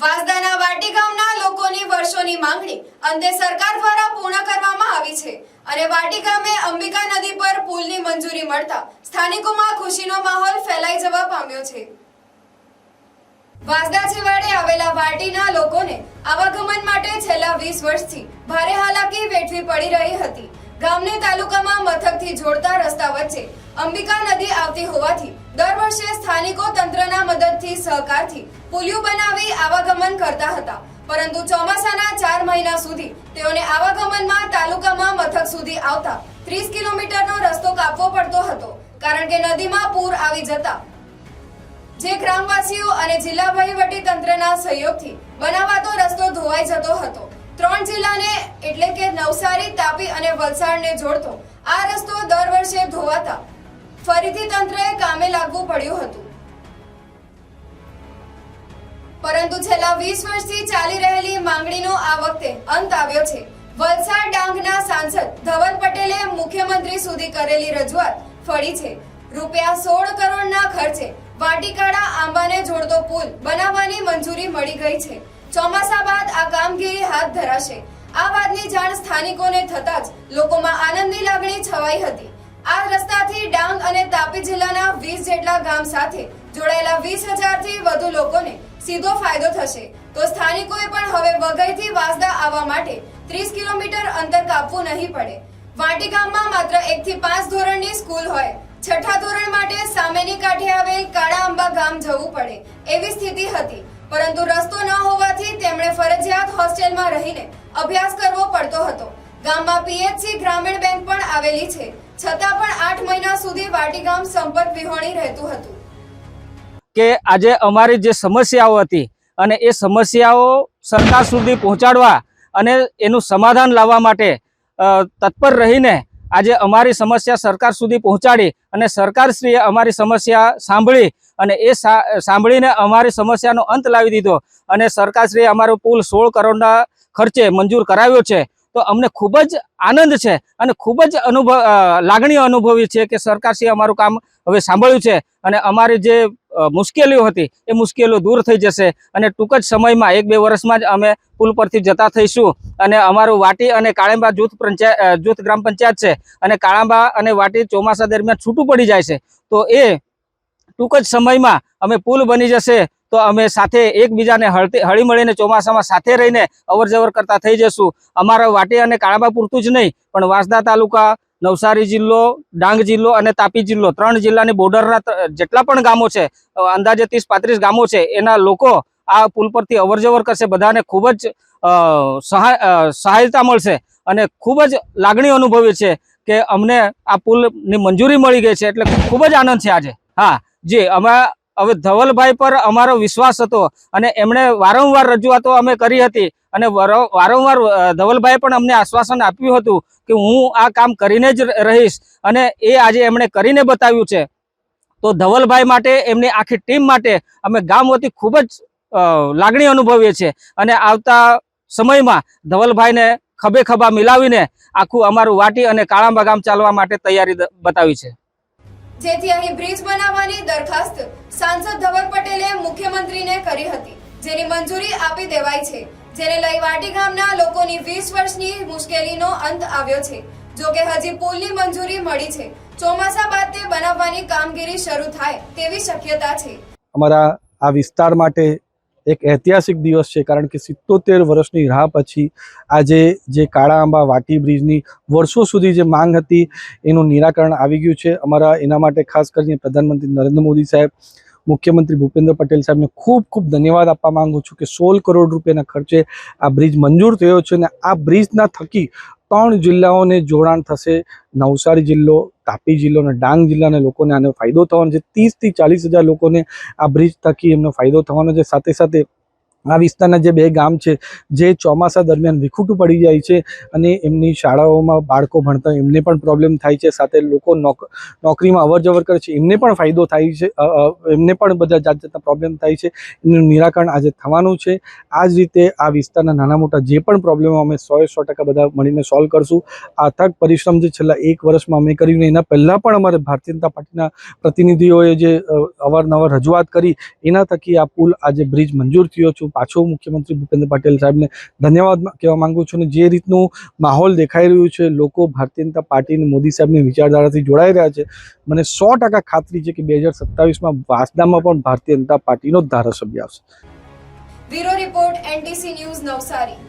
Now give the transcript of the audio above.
વાંસદાના વાટી ગામના લોકોની વર્ષોની માંગણી અંતે સરકાર દ્વારા પૂર્ણ કરવામાં આવી છે. અને વાટી ગામે અંબિકા નદી પર પુલની મંજૂરી મળતા સ્થાનિકોમાં ખુશીનો માહોલ ફેલાઈ જવા પામ્યો છે. વાંસદા છેવાડે આવેલા વાટીના લોકોને આવાગમન માટે છેલ્લા વીસ વર્ષથી ભારે હાલાકી વેઠવી પડી રહી હતી. ગામને તાલુકામાં મથકથી જોડતા રસ્તા વચ્ચે અંબિકા નદી આવતી હોવાથી દર વર્ષે સ્થાનિકો તંત્રના મદદથી સહકારથી પુલિયું બનાવી આવાગમન કરતા હતા. પરંતુ ચોમાસાના ચાર મહિના સુધી તેઓને આવાગમનમાં તાલુકામાં મથક સુધી આવતા ત્રીસ કિલોમીટરનો રસ્તો કાપવો પડતો હતો, કારણ કે નદીમાં પૂર આવી જતા. જે ગ્રામવાસીઓ અને જિલ્લા વહીવટી તંત્રના સહયોગથી બનાવાતો રસ્તો ધોવાઈ જતો હતો. ત્રણ જિલ્લાને એટલે કે નવસારી, તાપી અને વલસાડને જોડતો આ રસ્તો દર વર્ષે ધોવાતા ફરીથી તંત્રએ કામે લાગવું પડ્યું હતું. પરંતુ છેલ્લા વીસ વર્ષથી ચાલી રહેલી માંગણીનો આ વખતે અંત આવ્યો છે. વલસાડ ડાંગના સાંસદ ધવલ પટેલે મુખ્યમંત્રી સુધી કરેલી રજૂઆત ફળી છે. રૂપિયા સોળ કરોડના ખર્ચે વાટીકાળા આંબાને જોડતો પુલ બનાવવાની મંજૂરી મળી ગઈ છે. ચોમાસા બાદ આ કામગીરી હાથ ધરાશે. આ વાતની જાણ સ્થાનિકોને થતાં જ લોકોમાં આનંદની લાગણી છવાઈ હતી. આ રસ્તાથી ડાંગ અને તાપી જિલ્લાના વીસ જેટલા ગામ સાથે જોડાયેલા વીસ હજારથી વધુ લોકોને સીધો ફાયદો થશે. તો સ્થાનિકોએ પણ હવે વઘઈથી વાંસદા આવવા માટે ત્રીસ કિલોમીટર અંતર કાપવું નહીં પડે. વાટી ગામમાં માત્ર એક થી પાંચ ધોરણની સ્કૂલ હોય. છઠ્ઠા ધોરણ માટે સામેની કાંઠે આવેલ કાળા આંબા ગામ જવું પડે એવી સ્થિતિ હતી. પરંતુ રસ્તો ન હોવાથી તેમણે ફરજિયાત હોસ્ટેલમાં રહીને અભ્યાસ કરવો પડતો હતો. ગામમાં પીએચસી ગ્રામીણ બેંક પણ આવેલી છે. છતાં પણ આઠ મહિના સુધી વાટી ગામ સંપર્ક વિહોણી રહેતું હતું. કે આજે અમારી જે સમસ્યાઓ હતી અને એ સમસ્યાઓ સરકાર સુધી પહોંચાડવા અને એનું સમાધાન લાવવા માટે તત્પર રહીને આજે અમારી સમસ્યા સરકાર સુધી પહોંચાડી અને સરકારશ્રીએ અમારી સમસ્યા સાંભળી અને એ સાંભળીને અમારી સમસ્યાનો અંત લાવી દીધો અને સરકારશ્રીએ અમારો પુલ સોળ કરોડના ખર્ચે મંજૂર કરાવ્યો છે. તો અમને ખૂબ જ આનંદ છે અને ખૂબ જ અનુભવ લાગણી અનુભવી છે કે સરકારશ્રીએ અમારું કામ હવે સાંભળ્યું છે અને અમારી જે મુશ્કેલીઓ હતી એ મુશ્કેલીઓ દૂર થઈ જશે અને ટૂંક જ સમયમાં એક બે વર્ષમાં જ અમે પુલ પરથી જતા થઈશું અને અમારું વાટી અને કાળાંબા જૂથ પંચાયત જૂથ ગ્રામ પંચાયત છે અને કાળાંબા અને વાટી ચોમાસા દરમિયાન છૂટું પડી જાય છે. તો એ ટૂંક જ સમયમાં અમે પુલ બની જશે તો અમે સાથે એકબીજાને હળતી હળી મળીને ચોમાસામાં સાથે રહીને અવર જવર કરતા થઈ જશું. અમારા વાટી અને કાળાબા પૂરતું જ નહીં, પણ વાંસદા તાલુકા, નવસારી જિલ્લો, ડાંગ જિલ્લો અને તાપી જિલ્લો ત્રણ જિલ્લાની બોર્ડરના જેટલા પણ ગામો છે અંદાજે ત્રીસ પાંત્રીસ ગામો છે, એના લોકો આ પુલ પરથી અવર જવર કરશે, બધાને ખૂબ જ સહાય સહાયતા મળશે અને ખૂબ જ લાગણી અનુભવી છે કે અમને આ પુલની મંજૂરી મળી ગઈ છે, એટલે ખૂબ જ આનંદ છે આજે. હા, જી, અમે હવે ધવલભાઈ પર અમારો વિશ્વાસ હતો અને એમણે વારંવાર રજૂઆતો અમે કરી હતી અને વર- વારંવાર ધવલભાઈ પણ અમને આશ્વાસન આપ્યું હતું કે હું આ કામ કરીને જ રહીશ અને એ આજે એમણે કરીને બતાવ્યું છે. તો ધવલભાઈ માટે, એમની આખી ટીમ માટે અમે ગામ વતી ખૂબ જ લાગણી અનુભવીએ છીએ અને આવતા સમયમાં ધવલભાઈને ખભે ખભા મિલાવીને આખું અમારું વાટી અને કાળાંબા ગામ ચાલવા માટે તૈયારી બતાવી છે. જેથી અહીં બ્રિજ બનાવવાની દરખાસ્ત સાંસદ ધવલ પટેલે મુખ્યમંત્રીને કરી હતી, જેની મંજૂરી આપી દેવાઈ છે. જેને લઈ વાટી ગામના લોકોની વીસ વર્ષની મુશ્કેલીનો અંત આવ્યો છે. જો કે હજી પુલની મંજૂરી મળી છે. ચોમાસા બાદ તે બનાવવાની કામગીરી શરૂ થાય તેવી શક્યતા છે. અમારા આ વિસ્તાર માટે એક ઐતિહાસિક દિવસ છે, કારણ કે સિત્તોતેર વર્ષની રાહ પછી આજે જે કાળા આંબા વાટી બ્રિજની વર્ષો સુધી જે માંગ હતી, એનું નિરાકરણ આવી ગયું છે. અમારા એના માટે ખાસ કરીને પ્રધાનમંત્રી નરેન્દ્ર મોદી સાહેબ, મુખ્યમંત્રી ભૂપેન્દ્ર પટેલ સાહેબને ખૂબ ખૂબ ધન્યવાદ આપવા માંગુ છું કે સોળ કરોડ રૂપિયાના ખર્ચે આ બ્રિજ મંજૂર થયો છે અને આ બ્રિજના થકી ત્રણ જિલ્લાઓને જોડાણ થશે. નવસારી જિલ્લો તાપી જિલ્લો અને ડાંગ જિલ્લાના લોકોને આનો ફાયદો થવાનો છે. ત્રીસથી ચાલીસ હજાર લોકોને આ બ્રિજ થકી એમનો ફાયદો થવાનો છે. સાથે સાથે આ વિસ્તારના જે બે ગામ છે, જે ચોમાસા દરમિયાન વિખૂટું પડી જાય છે અને એમની શાળાઓમાં બાળકો ભણતા એમને પણ પ્રોબ્લેમ થાય છે, સાથે લોકો નોક, નોકરીમાં અવરજવર કરે છે, એમને પણ ફાયદો થાય છે એમને પણ બધા જાત જાતના પ્રોબ્લેમ થાય છે, એમનું નિરાકરણ આજે થવાનું છે. આ જ રીતે આ વિસ્તારના નાના મોટા જે પણ પ્રોબ્લેમો અમે સો સો ટકા બધા મળીને સોલ્વ કરશું. આ અથાગ પરિશ્રમ જે છેલ્લા એક વર્ષમાં અમે કર્યું એના પહેલાં પણ અમારે ભારતીય જનતા પાર્ટીના પ્રતિનિધિઓએ જે અવારનવાર રજૂઆત કરી, એના થકી આ પુલ આજે બ્રિજ મંજૂર થયો છું. પાછો મુખ્યમંત્રી ભૂપેન્દ્ર પટેલ સાહેબને ધન્યવાદ કહેવા માંગુ છું અને જે રીતનું માહોલ દેખાઈ રહ્યું છે, લોકો ભારતીય જનતા પાર્ટી અને મોદી સાહેબની વિચારધારાથી જોડાઈ રહ્યા છે, મને સો ટકા ખાતરી છે કે બે હજાર સત્તાવીસમાં વાસદામાં પણ ભારતીય જનતા પાર્ટીનો ધારાસભ્ય આવશે. Bureau report NTC news Navsari.